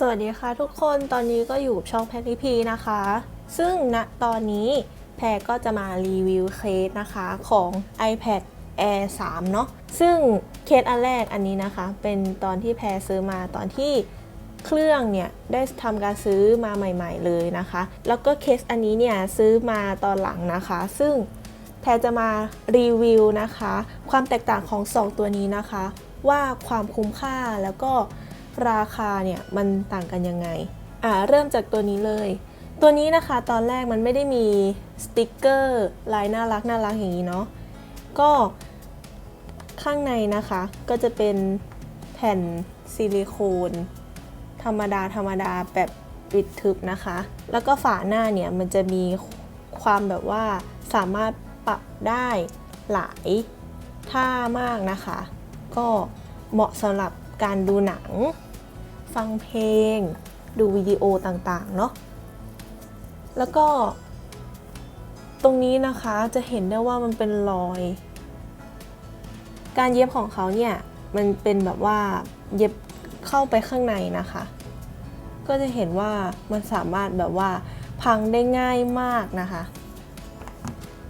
สวัสดีค่ะทุกคนตอนนี้ก็อยู่ช่องแพทริพีนะคะ ซึ่งณตอนนี้แพรก็จะมารีวิวเคสนะคะของ iPad Air 3 เนาะซึ่งเคสอันแรกอันนี้นะคะ เป็นตอนที่แพรซื้อมาตอนที่เครื่องเนี่ยได้ทำการซื้อมาใหม่ ๆ เลยนะคะ แล้วก็เคสอันนี้เนี่ยซื้อมาตอนหลังนะคะ ซึ่งแพรจะมารีวิวนะคะ ความแตกต่างของ 2 ตัวนี้นะคะ ว่าความคุ้มค่าแล้วก็ ราคาเนี่ยมันต่างกันยังไงอ่าเริ่มจากตัวนี้เลย ตัวนี้นะคะตอนแรกมันไม่ได้มีสติกเกอร์ลายน่ารักน่ารักอย่างนี้เนาะก็ข้างในนะคะก็จะเป็นแผ่นซิลิโคน ธรรมดาธรรมดาแบบปิดทึบนะคะ แล้วก็ฝาหน้าเนี่ยมันจะมีความแบบว่าสามารถปรับได้หลายท่ามากนะคะ ก็เหมาะสำหรับการดูหนัง ฟังเพลง ดูวิดีโอต่างๆ เนาะแล้วก็ ตรงนี้นะคะจะเห็นได้ว่ามันเป็นรอย การเย็บของเขาเนี่ย มันเป็นแบบว่าเย็บเข้าไปข้างในนะคะ ก็จะเห็นว่ามันสามารถแบบว่าพังได้ง่ายมากนะคะ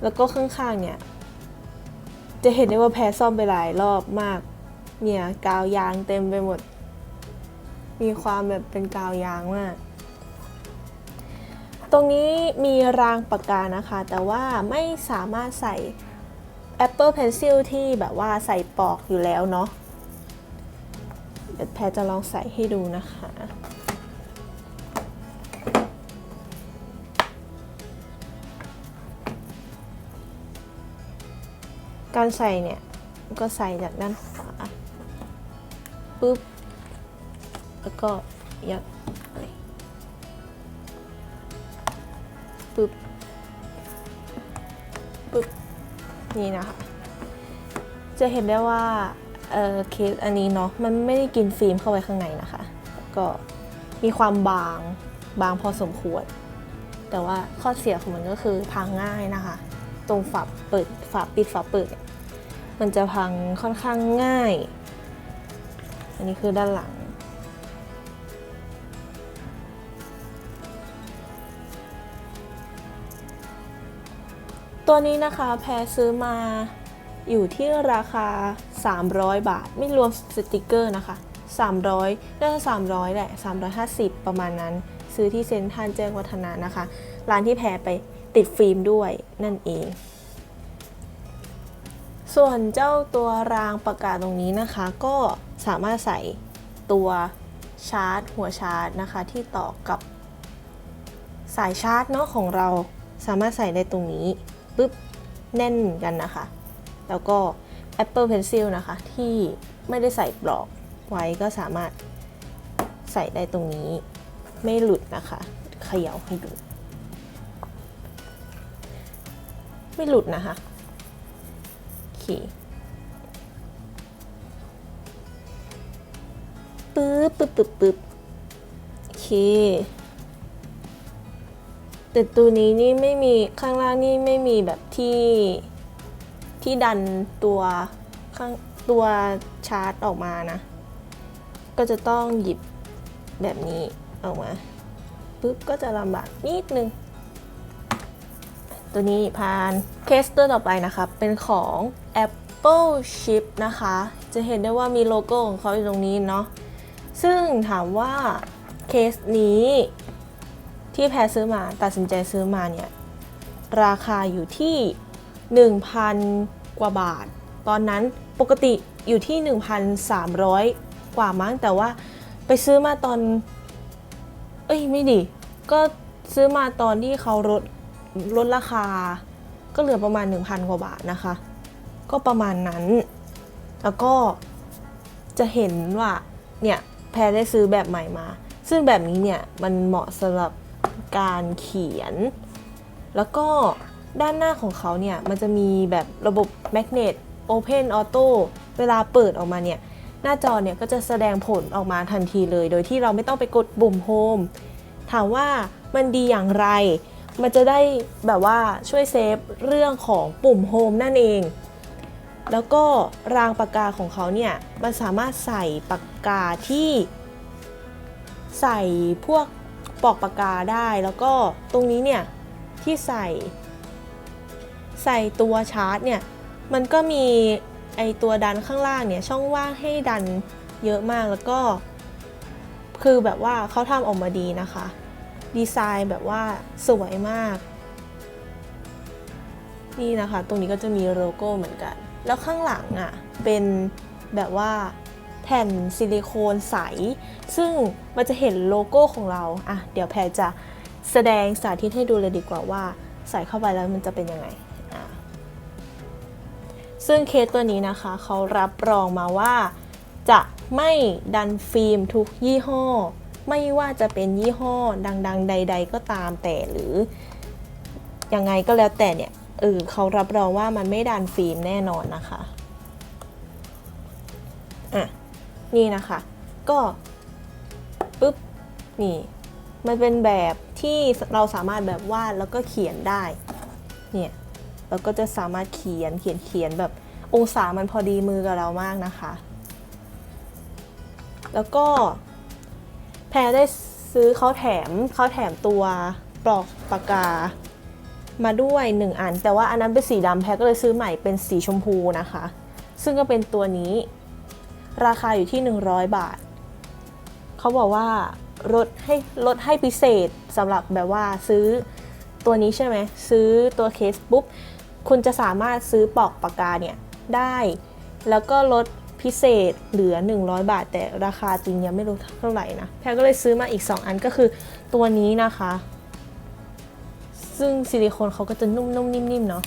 แล้วก็ข้างๆเนี่ย จะเห็นได้ว่าแพ้ซ่อมไปหลายรอบมาก เนี่ยกาวยางเต็มไปหมด มีความแบบเป็นกาวยางมาก ตรงนี้มีรางปากกานะคะ แต่ว่าไม่สามารถใส่ Apple Pencil ที่แบบว่าใส่ปอกอยู่แล้วเนาะเดี๋ยวแพรจะลองใส่ให้ดูนะคะการใส่เนี่ยก็ใส่จากด้านขวาปุ๊บ แล้วก็ยัดไปปุ๊บปุ๊บนี่นะคะ จะเห็นได้ว่าเออเคสอันนี้เนาะมันไม่ได้กินฟิล์มเข้าไปข้างในนะคะ ก็มีความบางบางพอสมควร แต่ว่าข้อเสียของมันก็คือพังง่ายนะคะ ตรงฝาเปิดฝาปิดฝาเปิด มันจะพังค่อนข้างง่าย อันนี้คือด้านหลัง ตัวนี้นะคะแพรซื้อมาอยู่ที่ราคา 300 บาท ไม่รวมสติกเกอร์นะคะ 300น่าจะ300 แหละ 350 ประมาณนั้น ซื้อที่เซ็นทรัลแจ้งวัฒนะนะคะ ร้านที่แพรไปติดฟิล์มด้วยนั่นเอง ส่วนเจ้าตัวรางประกาศตรงนี้นะคะ ก็สามารถใส่ตัวชาร์จ หัวชาร์จนะคะ ที่ต่อกับสายชาร์จเนาะของเราสามารถใส่ได้ตรงนี้ ปุ๊บแน่นกันนะคะ แล้วก็ Apple Pencil นะคะ ที่ไม่ได้ใส่ปลอกไว้ก็สามารถใส่ได้ตรงนี้ไม่หลุดนะคะเขย่าให้ดูไม่หลุดนะคะโอเคปึ๊บปึ๊บปึ๊บปึ๊บโอเค แต่ตัวนี้นี่ไม่มีข้างล่างนี่ไม่มีแบบที่ที่ดันตัวข้างตัวชาร์จออกมานะ ก็จะต้องหยิบแบบนี้ออกมาปุ๊บก็จะลำบากนิดนึง ตัวนี้ผ่านเคสตัวต่อไปนะคะเป็นของ Apple Chip นะคะ จะเห็นได้ว่ามีโลโก้ของเขาอยู่ตรงนี้เนาะซึ่งถามว่าเคสนี้ ที่แพรซื้อมาตัดสินใจซื้อมาเนี่ยราคาอยู่ที่ 1,000 กว่าบาท ตอนนั้นปกติอยู่ที่ 1,300 กว่ามั้งแต่ว่าไปซื้อมาตอน เอ้ยไม่ดิก็ซื้อมาตอนที่เขาลดลดราคา ก็เหลือประมาณ 1,000 กว่าบาทนะคะ ก็ประมาณนั้น แล้วก็จะเห็นว่าเนี่ยแพรได้ซื้อแบบใหม่มา ซึ่งแบบนี้เนี่ยมันเหมาะสำหรับ การเขียน แล้วก็ด้านหน้าของเขาเนี่ยมันจะมีแบบระบบแมกเนต Open Auto เวลาเปิดออกมาเนี่ยหน้าจอเนี่ยก็จะแสดงผลออกมาทันทีเลย โดยที่เราไม่ต้องไปกดปุ่มโฮมถามว่ามันดีอย่างไร มันจะได้แบบว่าช่วยเซฟเรื่องของปุ่มโฮมนั่นเอง แล้วก็รางปากกาของเขาเนี่ยมันสามารถใส่ปากกาที่ใส่พวก ปอกปากกาได้แล้วก็ตรงนี้เนี่ยที่ใส่ ใส่ตัวชาร์จเนี่ยมันก็มีไอตัวดันข้างล่างเนี่ยช่องว่างให้ดันเยอะมากแล้วก็ คือแบบว่าเขาทำออกมาดีนะคะ ดีไซน์แบบว่าสวยมาก นี่นะคะ ตรงนี้ก็จะมีโลโก้เหมือนกัน แล้วข้างหลังอะเป็นแบบว่า แผ่นซิลิโคนใส ซึ่งมันจะเห็นโลโก้ของเรา อะ เดี๋ยวแพรจะแสดงสาธิตให้ดูเลยดีกว่าว่า ใส่เข้าไปแล้วมันจะเป็นยังไงอะซึ่งเคสตัวนี้นะคะเขารับรองมาว่า จะไม่ดันฟิล์มทุกยี่ห้อ ไม่ว่าจะเป็นยี่ห้อดัง ๆ ใด ๆ ก็ตามแต่หรือยังไงก็แล้วแต่เนี่ยเออเขารับรองว่ามันไม่ดันฟิล์มแน่นอนนะคะ นี่นะคะ ก็ปุ๊บนี่มันเป็นแบบที่เราสามารถแบบวาดแล้วก็เขียนได้เนี่ยเราก็จะสามารถเขียนเขียนเขียนแบบองศามันพอดีมือกับเรามากนะคะ แล้วก็แพรได้ซื้อเขาแถมเขาแถมตัวปลอกปากกามาด้วย 1 อัน แต่ว่าอันนั้นเป็นสีดำแพรก็เลยซื้อใหม่เป็นสีชมพูนะคะ ซึ่งก็เป็นตัวนี้ ราคาอยู่ที่ 100 บาท เขาบอกว่าลดให้ลดให้พิเศษสำหรับแบบว่าซื้อตัวนี้ใช่ไหมซื้อตัวเคสปุ๊บ คุณจะสามารถซื้อปลอกปากกาเนี่ยได้ แล้วก็ลดพิเศษเหลือ 100 บาท แต่ราคาจริงยังไม่รู้เท่าไหร่นะแพรก็เลยซื้อมาอีก 2 อันก็คือตัวนี้นะคะ ซึ่งซิลิโคนเขาก็จะนุ่มๆนิ่มๆเนาะ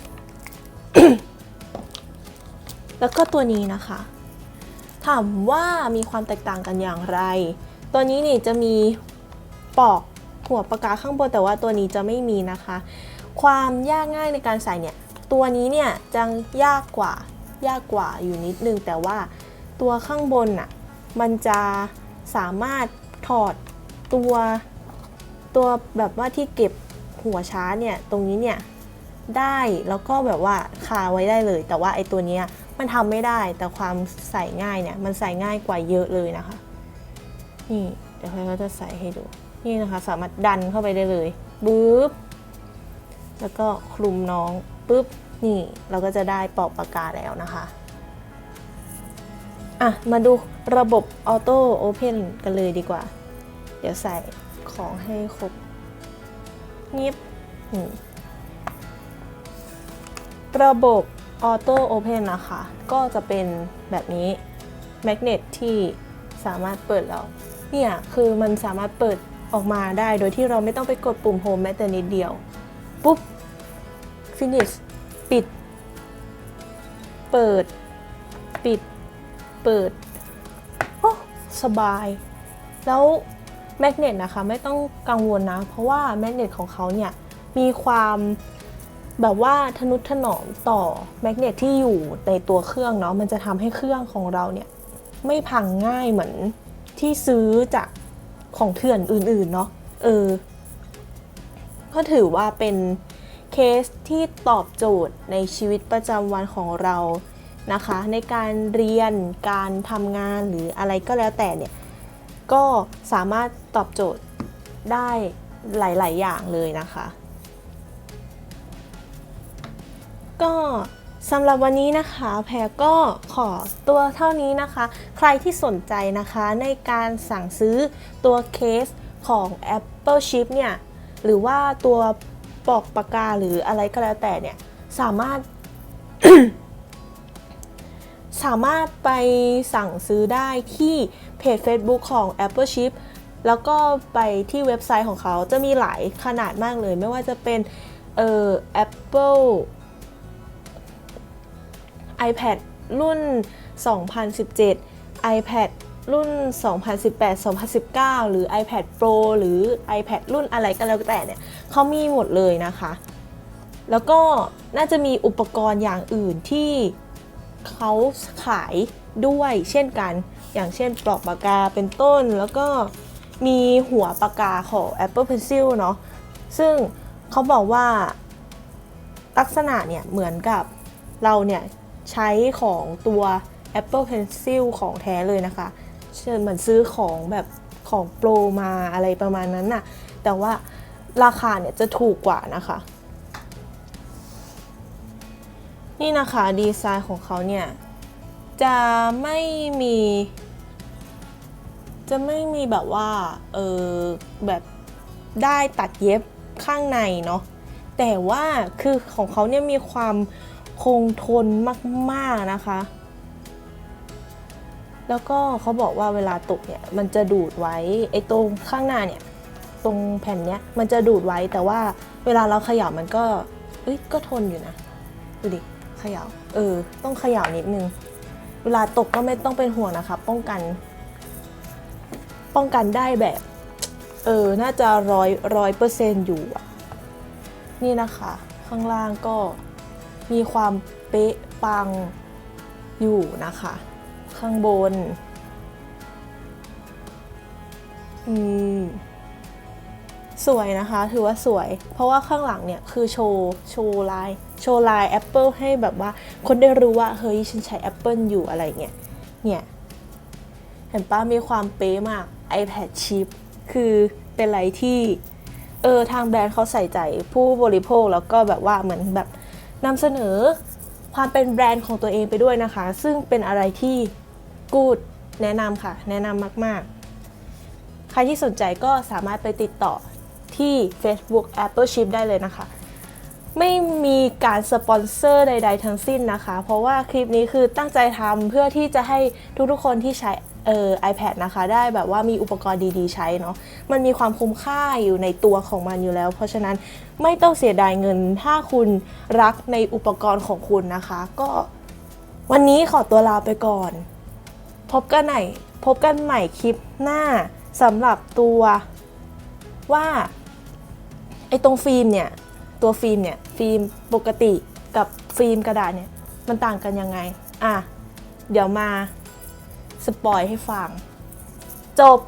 แล้วก็ตัวนี้นะคะ ถามว่ามีความแตกต่างกันอย่างไร ตัวนี้นี่จะมีปอกหัวปากกาข้างบนแต่ว่าตัวนี้จะไม่มีนะคะ ความยากง่ายในการใส่เนี่ย ตัวนี้เนี่ยจะยากกว่ายากกว่าอยู่นิดนึง แต่ว่าตัวข้างบนน่ะมันจะสามารถถอดตัวตัวแบบว่าที่เก็บหัวชาร์เนี่ยตรงนี้เนี่ยได้แล้วก็แบบว่าคาไว้ได้เลย แต่ว่าไอ้ตัวเนี้ย มันทำไม่ได้ แต่ความใส่ง่ายเนี่ยมันใส่ง่ายกว่าเยอะเลยนะคะ นี่เดี๋ยวพี่ก็จะใส่ให้ดู นี่นะคะสามารถดันเข้าไปได้เลยปึ๊บแล้วก็คลุมน้องปึ๊บนี่เราก็จะได้ปอกปากกาแล้วนะคะอะมาดูระบบออโต้โอเพนกันเลยดีกว่า เดี๋ยวใส่ของให้ครบเงียบระบบ ออโต้โอเพนนะคะ ก็จะเป็นแบบนี้แมกเนตที่สามารถเปิดแล้วเนี่ยคือมันสามารถเปิดออกมาได้โดยที่เราไม่ต้องไปกดปุ่มโฮมแม้แต่นิดเดียว ปุ๊บ finish ปิด เปิด ปิด เปิดโอ้สบาย แล้วแมกเนตนะคะไม่ต้องกังวลนะ เพราะว่าแมกเนตของเขาเนี่ยมีความ แบบว่าทนุถนอมต่อแมกเนตที่อยู่ในตัวเครื่องเนาะมันจะทำให้เครื่องของเราเนี่ยไม่พังง่ายเหมือนที่ซื้อจากของเถื่อนอื่นๆเนาะเออก็ถือว่าเป็นเคสที่ตอบโจทย์ในชีวิตประจำวันของเรานะคะ ในการเรียนการทำงานหรืออะไรก็แล้วแต่เนี่ย ก็สามารถตอบโจทย์ได้หลาย ๆ อย่างเลยนะคะ ก็สำหรับวันนี้นะคะแพรก็ขอตัวเท่านี้นะคะ ใครที่สนใจนะคะในการสั่งซื้อตัวเคสของ Apple Chip เนี่ยหรือว่าตัวปอกปากกาหรืออะไรก็แล้วแต่เนี่ยสามารถ สามารถไปสั่งซื้อได้ที่เพจ Facebook ของ Apple Chip แล้วก็ไปที่เว็บไซต์ของเขาจะมีหลายขนาดมากเลย ไม่ว่าจะเป็นเอ่อ Apple iPad รุ่น 2017 iPad รุ่น 2018 2019 หรือ iPad Pro หรือ iPad รุ่นอะไรก็แล้วแต่เนี่ยเขามีหมดเลยนะคะ แล้วก็น่าจะมีอุปกรณ์อย่างอื่นที่เขาขายด้วยเช่นกัน อย่างเช่นปลอกปากกาเป็นต้น แล้วก็มีหัวปากกาของ Apple Pencil เนาะ ซึ่งเขาบอกว่าลักษณะเนี่ยเหมือนกับเราเนี่ย ใช้ของตัว Apple Pencil ของแท้เลยนะคะเช่นเหมือนซื้อของแบบของโปรมาอะไรประมาณนั้นน่ะ แต่ว่าราคาเนี่ยจะถูกกว่านะคะ นี่นะคะดีไซน์ของเขาเนี่ย จะไม่มี จะไม่มีแบบว่า เออแบบได้ตัดเย็บข้างในเนาะแต่ว่าคือของเขาเนี่ยมีความ คงทนมากๆนะคะ แล้วก็เขาบอกว่าเวลาตกเนี่ยมันจะดูดไว้ไอ้ตรงข้างหน้าเนี่ยตรงแผ่นเนี้ยมันจะดูดไว้แต่ว่าเวลาเราเขย่ามันก็เอ้ยก็ทนอยู่นะดูดิเขย่าเออ ต้องเขย่านิดนึง เวลาตกก็ไม่ต้องเป็นห่วงนะคะ ป้องกัน ป้องกันได้แบบ เออ น่าจะร้อยร้อยเปอร์เซนต์อยู่อะนี่นะคะ ข้างล่างก็ มีความเป๊ะปังอยู่นะคะ ข้างบน อืม สวยนะคะ ถือว่าสวย เพราะว่าข้างหลังเนี่ยคือโชว์โชว์ลายโชว์ลาย Apple ให้แบบว่า คนได้รู้ว่า เฮ้ย ฉันใช้ Apple อยู่อะไรเงี้ย เนี่ย เห็นป้ามีความเป๊ะมาก iPad chip คือเป็นอะไรที่ เออ ทางแบรนด์เขาใส่ใจผู้บริโภคแล้วก็แบบว่าเหมือนแบบ นำเสนอความเป็นแบรนด์ของตัวเองไปด้วยนะคะ ซึ่งเป็นอะไรที่กูดแนะนำค่ะ แนะนำมาก ๆ ใครที่สนใจก็สามารถไปติดต่อที่ Facebook Apple Chip ได้เลยนะคะ ไม่มีการสปอนเซอร์ใด ๆ ทั้งสิ้นนะคะ เพราะว่าคลิปนี้คือตั้งใจทำเพื่อที่จะให้ทุกๆคนที่ใช้เอ่อ iPad นะคะ ได้แบบว่ามีอุปกรณ์ดีๆ ใช้เนาะมันมีความคุ้มค่าอยู่ในตัวของมันอยู่แล้ว เพราะฉะนั้นไม่ต้องเสียดายเงินถ้าคุณรักในอุปกรณ์ของคุณนะคะ ก็วันนี้ขอตัวลาไปก่อน พบกันไหนพบกันใหม่คลิปหน้าสำหรับตัวว่าไอตรงฟิล์มเนี่ย ตัวฟิล์มเนี่ยฟิล์มปกติกับฟิล์มกระดาษเนี่ยมันต่างกันยังไง อะ เดี๋ยวมาสปอยให้ฟัง จบ